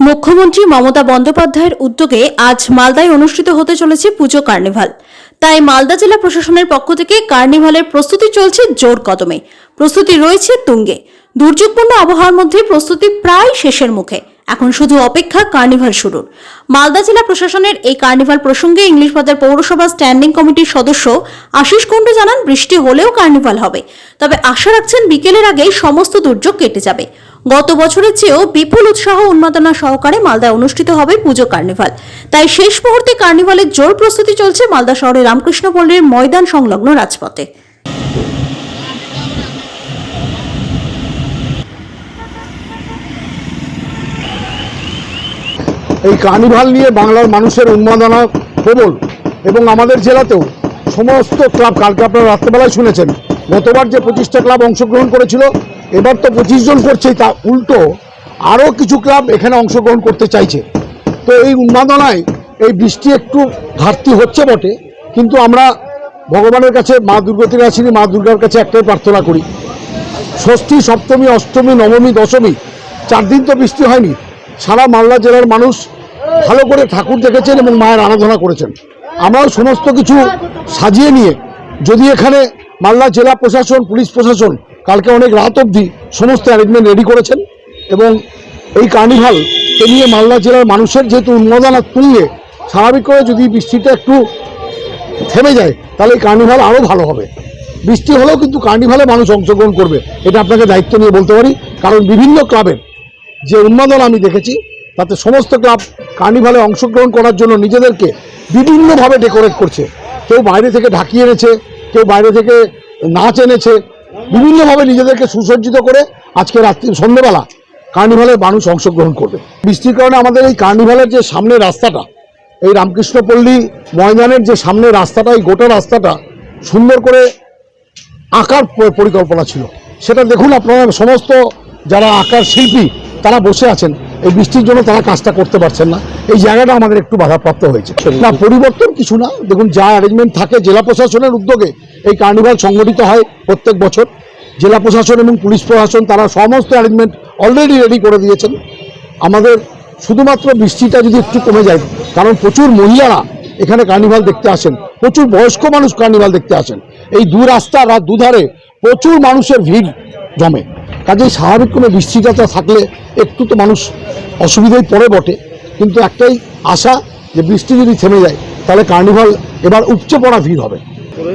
মুখ্যমন্ত্রী মমতা বন্দ্যোপাধ্যায়ের উদ্যোগে আজ মালদায় অনুষ্ঠিত হতে চলেছে পুজো কার্নিভাল। তাই মালদা জেলা প্রশাসনের পক্ষ থেকে কার্নিভালের প্রস্তুতি চলছে জোর কদমে। প্রস্তুতি রয়েছে তুঙ্গে। দুর্যোগপূর্ণ আবহাওয়ার মধ্যে প্রস্তুতি প্রায় শেষের মুখে। এখন শুধু অপেক্ষা কার্নিভাল শুরুর। মালদা জেলা প্রশাসনের এই কার্নিভাল প্রসঙ্গে ইংলিশ বাজার পৌরসভা স্ট্যান্ডিং কমিটির সদস্য আশিস কুণ্ডু জানান, বৃষ্টি হলেও কার্নিভাল হবে। তবে আশা রাখছেন বিকেলের আগেই সমস্ত দুর্যোগ কেটে যাবে। গত বছরের চেয়েও বিপুল উৎসাহ উন্মাদনা সহকারে মালদায় অনুষ্ঠিত হবে পুজো কার্নিভাল। তাই শেষ মুহূর্তে কার্নিভালের জোর প্রস্তুতি চলছে মালদা শহরের রামকৃষ্ণ পল্লীর ময়দান সংলগ্ন রাজপথে। এই কার্নিভাল নিয়ে বাংলার মানুষের উন্মাদনা প্রবল এবং আমাদের জেলাতেও সমস্ত ক্লাব, কালকে আপনারা রাত্রেবেলায় শুনেছেন, গতবার যে পঁচিশটা ক্লাব অংশগ্রহণ করেছিল এবার তো পঁচিশ জন করছেই তা উল্টো আরও কিছু ক্লাব এখানে অংশগ্রহণ করতে চাইছে। তো এই উন্মাদনায় এই বৃষ্টি একটু ঘাটতি হচ্ছে বটে, কিন্তু আমরা ভগবানের কাছে, মা দুর্গতির আসিনি মা দুর্গার কাছে একটাই প্রার্থনা করি। ষষ্ঠী, সপ্তমী, অষ্টমী, নবমী, দশমী, চার দিন তো বৃষ্টি হয়নি, সারা মালদা জেলার মানুষ ভালো করে ঠাকুর দেখেছেন এবং মায়ের আরাধনা করেছেন। আমরাও সমস্ত কিছু সাজিয়ে নিয়ে, যদি এখানে মালদা জেলা প্রশাসন, পুলিশ প্রশাসন কালকে অনেক রাত অবধি সমস্ত অ্যারেঞ্জমেন্ট রেডি করেছেন এবং এই কার্নিভাল এ নিয়ে মালদা জেলার মানুষের যেহেতু উন্মাদনা তুঙ্গে, স্বাভাবিক করে যদি বৃষ্টিটা একটু থেমে যায়, তাহলে এই কার্নিভাল আরও ভালো হবে। বৃষ্টি হলেও কিন্তু কার্নিভালে মানুষ অংশগ্রহণ করবে, এটা আপনাকে দায়িত্ব নিয়ে বলতে পারি। কারণ বিভিন্ন ক্লাবের যে উন্মাদনা আমি দেখেছি, তাতে সমস্ত ক্লাব কার্নিভালে অংশগ্রহণ করার জন্য নিজেদেরকে বিভিন্নভাবে ডেকোরেট করছে। কেউ বাইরে থেকে ঢাকিয়ে এনেছে, কেউ বাইরে থেকে নাচ এনেছে বিভিন্নভাবে নিজেদেরকে সুসজ্জিত করে আজকে রাত্রি, সন্ধ্যেবেলা কার্নিভালে মানুষ অংশগ্রহণ করবে। বৃষ্টির কারণে আমাদের এই কার্নিভালের যে সামনের রাস্তাটা, এই রামকৃষ্ণপল্লী ময়দানের যে সামনের রাস্তাটা, এই গোটা রাস্তাটা সুন্দর করে আঁকার পরিকল্পনা ছিল। সেটা দেখুন আপনারা, সমস্ত যারা আঁকার শিল্পী, তারা বসে আছেন। এই বৃষ্টির জন্য তারা কাজটা করতে পারছেন না। এই জায়গাটা আমাদের একটু বাধাপ্রাপ্ত হয়েছে। না, পরিবর্তন কিছু না। দেখুন, যা অ্যারেঞ্জমেন্ট থাকে জেলা প্রশাসনের উদ্যোগে এই কার্নিভাল সংগঠিত হয় প্রত্যেক বছর। জেলা প্রশাসন এবং পুলিশ প্রশাসন তারা সমস্ত অ্যারেঞ্জমেন্ট অলরেডি রেডি করে দিয়েছেন। আমাদের শুধুমাত্র বৃষ্টিটা যদি একটু কমে যায়, কারণ প্রচুর মহিলারা এখানে কার্নিভাল দেখতে আসেন, প্রচুর বয়স্ক মানুষ কার্নিভাল দেখতে আসেন। এই দু রাস্তার আর দুধারে প্রচুর মানুষের ভিড় জমে। কাজেই স্বাভাবিক কোনো বৃষ্টিটা থাকলে একটু তো মানুষ অসুবিধায় পড়ে বটে। কিন্তু একটাই আশা যে বৃষ্টি যদি থেমে যায়, তাহলে কার্নিভাল এবার উপচে পড়া ভিড় হবে।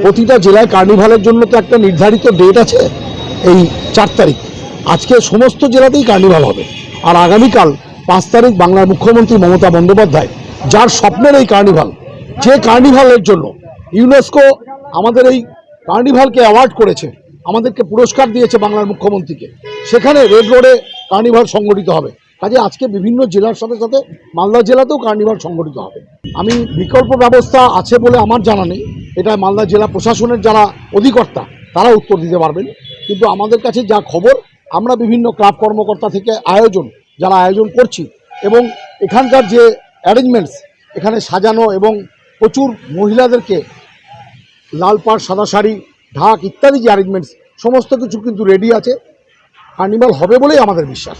প্রতিটা জেলায় কার্নিভালের জন্য তো একটা নির্ধারিত ডেট আছে, এই চার তারিখ। আজকে সমস্ত জেলাতেই কার্নিভাল হবে। আর আগামীকাল পাঁচ তারিখ বাংলার মুখ্যমন্ত্রী মমতা বন্দ্যোপাধ্যায়, যার স্বপ্নের এই কার্নিভাল। যে কার্নিভালের জন্য ইউনেস্কো আমাদের এই কার্নিভালকে অ্যাওয়ার্ড করেছে, আমাদেরকে পুরস্কার দিয়েছে বাংলার মুখ্যমন্ত্রীকে, সেখানে রেড রোডে কার্নিভাল সংগঠিত হবে। কাজে আজকে বিভিন্ন জেলার সাথে সাথে মালদা জেলাতেও কার্নিভাল সংগঠিত হবে। আমি বিকল্প ব্যবস্থা আছে বলে আমার জানা নেই। এটা মালদা জেলা প্রশাসনের যারা অধিকর্তা, তারা উত্তর দিতে পারবেন। কিন্তু আমাদের কাছে যা খবর, আমরা বিভিন্ন ক্লাব কর্মকর্তা থেকে আয়োজন, যারা আয়োজন করছি এবং এখানকার যে অ্যারেঞ্জমেন্টস এখানে সাজানো এবং প্রচুর মহিলাদেরকে লাল পাড়, সাদা শাড়ি, ঢাক ইত্যাদি যে অ্যারেঞ্জমেন্টস সমস্ত কিছু কিন্তু রেডি আছে। কার্নিভাল হবে বলেই আমাদের বিশ্বাস।